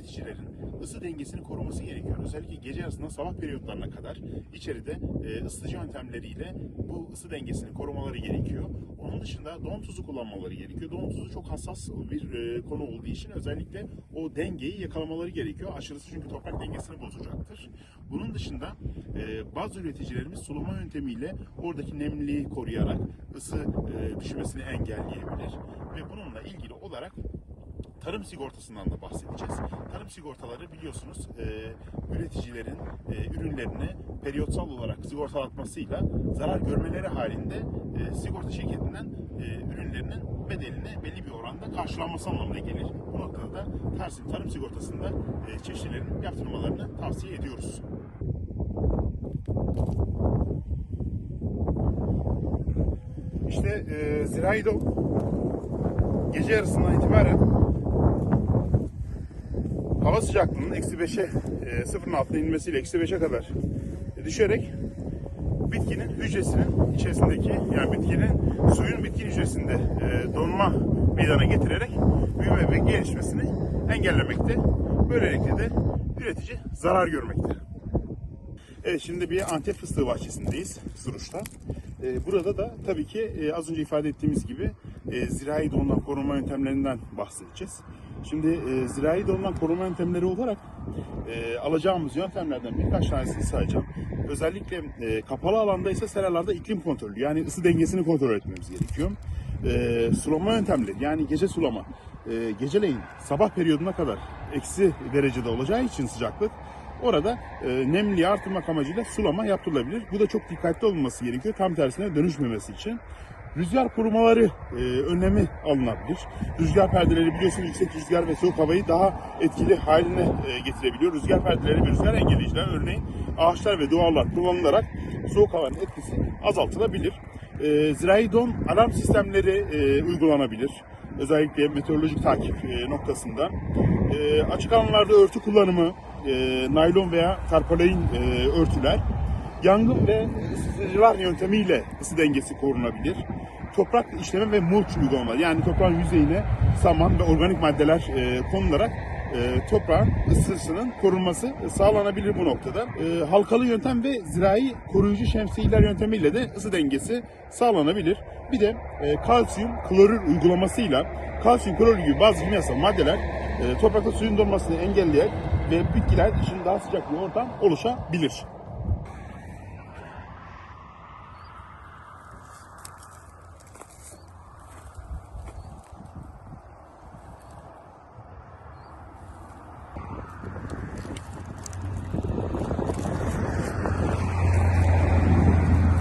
üreticilerin ısı dengesini koruması gerekiyor. Özellikle gece yarısından sabah periyotlarına kadar içeride e, ısıtıcı yöntemleriyle bu ısı dengesini korumaları gerekiyor. Onun dışında don tuzu kullanmaları gerekiyor. Don tuzu çok hassas bir e, konu olduğu için özellikle o dengeyi yakalamaları gerekiyor. Aşırısı çünkü toprak dengesini bozacaktır. Bunun dışında e, bazı üreticilerimiz sulama yöntemiyle oradaki nemliliği koruyarak ısı e, düşmesini engelleyebilir. Ve bununla ilgili olarak tarım sigortasından da bahsedeceğiz. Tarım sigortaları biliyorsunuz e, üreticilerin e, ürünlerini periyotsal olarak sigortalatmasıyla zarar görmeleri halinde e, sigorta şirketinden e, ürünlerinin bedelini belli bir oranda karşılanması anlamına gelir. Bu noktada da Tersim Tarım Sigortası'nda e, çiftçilerin yaptırmalarını tavsiye ediyoruz. İşte e, zirai dom gece yarısından itibaren hava sıcaklığının eksi 5'e e, sıfırın altına inmesiyle eksi 5'e kadar düşerek bitkinin hücresinin içerisindeki yani bitkinin suyun bitki hücresinde e, donma meydana getirerek büyüme ve gelişmesini engellemekte. Böylelikle de üretici zarar görmekte. Evet şimdi bir Antep fıstığı bahçesindeyiz Suruç'ta. Ee, burada da tabii ki e, az önce ifade ettiğimiz gibi e, zirai dondan koruma yöntemlerinden bahsedeceğiz. Şimdi e, zirai dondan koruma yöntemleri olarak e, alacağımız yöntemlerden birkaç tanesini sayacağım. Özellikle e, kapalı alanda ise seralarda iklim kontrolü yani ısı dengesini kontrol etmemiz gerekiyor. E, sulama yöntemleri yani gece sulama. E, geceleyin sabah periyoduna kadar eksi derecede olacağı için sıcaklık Orada e, nemliği artırmak amacıyla sulama yaptırılabilir. Bu da çok dikkatli olunması gerekiyor. Tam tersine dönüşmemesi için. Rüzgar korumaları e, önlemi alınabilir. Rüzgar perdeleri biliyorsunuz yüksek rüzgar ve soğuk havayı daha etkili haline e, getirebiliyor. Rüzgar perdeleri ve rüzgar engelleyiciler örneğin ağaçlar ve duvarlar kullanılarak soğuk havanın etkisi azaltılabilir. E, zirai don alarm sistemleri e, uygulanabilir. Özellikle meteorolojik takip e, noktasında. E, açık alanlarda örtü kullanımı, e, naylon veya tarpalayın e, örtüler, yangın ve ısıtıcılar yöntemiyle ısı dengesi korunabilir. Toprak işleme ve mulch uygulamaları yani toprağın yüzeyine saman ve organik maddeler konularak e, toprağın ısısının korunması sağlanabilir bu noktada. E, halkalı yöntem ve zirai koruyucu şemsiyeler yöntemiyle de ısı dengesi sağlanabilir. Bir de e, kalsiyum klorür uygulamasıyla kalsiyum klorür gibi bazı kimyasal maddeler e, toprakta suyun donmasını engelleyen ve bitkiler için daha sıcak bir ortam oluşabilir.